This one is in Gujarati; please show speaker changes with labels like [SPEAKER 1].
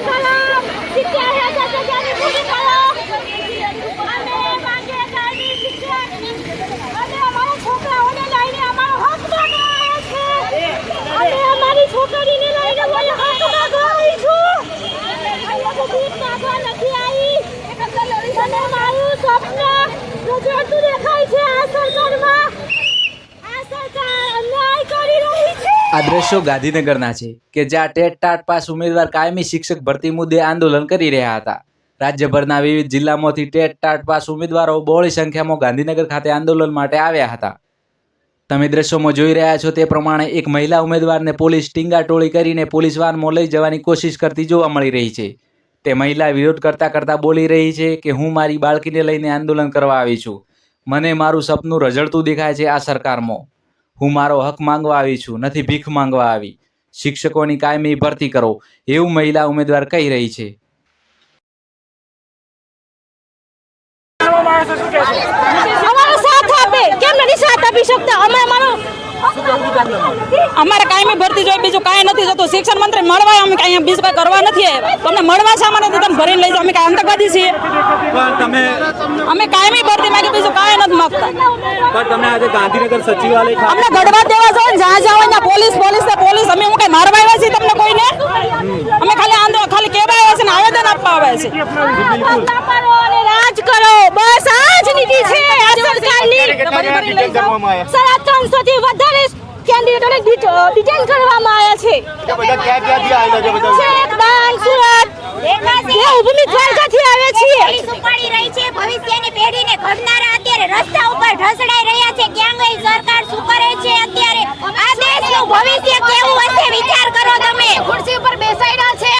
[SPEAKER 1] મારી જગ્યા પૂરી કરો સિત્તેર હજાર જગ્યાની પૂરી કરો અમે માંગે ગાડી શિક્ષણ અને અમારા છોકરાઓને લઈને અમારો હક માંગવા છે અમે અમારી છોકરીને લઈને બોલે હક માંગવા આવીશું અહીંયા તો ભીખ માંગવા નથી આવી અને મારું સ્વપ્ન રજવાડતું દેખાય છે આ સરકારમાં આ સરકાર અન્યાય કરી રહી છે
[SPEAKER 2] આ દ્રશ્યો ગાંધીનગરના છે કે જ્યાં ટેટ ટાટ પાસ ઉમેદવાર કાયમી શિક્ષક ભરતી મુદ્દે આંદોલન કરી રહ્યા હતા. રાજ્યભરના વિવિધ જિલ્લામાંથી ટેટ ટાટ પાસ ઉમેદવારો બહોળી સંખ્યામાં ગાંધીનગર ખાતે આંદોલન માટે આવ્યા હતા. તમે દ્રશ્યોમાં જોઈ રહ્યા છો તે પ્રમાણે એક મહિલા ઉમેદવારને પોલીસ ટીંગાટોળી કરીને પોલીસ વાનમાં લઈ જવાની કોશિશ કરતી જોવા મળી રહી છે. તે મહિલા વિરોધ કરતા કરતા બોલી રહી છે કે, હું મારી બાળકીને લઈને આંદોલન કરવા આવી છું. મને મારું સપનું રઝળતું દેખાય છે આ સરકારમાં. હું મારો હક માંગવા આવી છું નથી ભીખ માંગવા આવી. શિક્ષકોની કાયમી ભરતી કરો એવું મહિલા ઉમેદવાર કહી રહી છે.
[SPEAKER 1] અમારો સાથ આપે. કેમ નથી સાથ આપી શકતા? અમે અમારો
[SPEAKER 3] અમારે કાયમી ભરતી જોઈએ બીજું કાંઈ નથી જોતું. શિક્ષણ મંત્રી મળવા અમે કાંઈ બીજું કાંઈ કરવા નથી આવ્યા. તમને મળવા છે અમારે તમે ભરીને લઈ જાઓ. અમે કાંઈ આતંકવાદી છીએ. અમે કાયમી ભરતી માંગે બીજું કાંઈ નથી માગતા.
[SPEAKER 4] પણ તમે આજે ગાંધીનગર સચિવાલય
[SPEAKER 3] અમને ગડવા દેવા જોઈએ જ્યાં જાઓ ત્યાં પોલીસ પોલીસ ને પોલીસ. અમે હું કઈ મારવા આવ્યા છીએ તમને કોઈને? અમે ખાલી આંદો ખાલી કેવા આવ્યા છે ને આવેદન આપવા આવ્યા છે
[SPEAKER 1] રાજ કરો. બસ આ જ નીતિ છે. આ સરકારની સાડા ત્રણસો થી વધારે કેન્ડિડેટોને ડિટેન કરવામાં આવ્યા છે. છેક ડાંગ સુરત. દેવભૂમિ દ્વારકાથી આવ્યા છીએ.
[SPEAKER 5] પોલીસ રહી છે ભવિષ્યની પેઢીને ઘડનારા અત્યારે રસ્તા ઉપર ઢસડાઈ રહ્યા છે. ક્યાં ગઈ સરકાર શું કરે છે અત્યારે. આ દેશનું ભવિષ્ય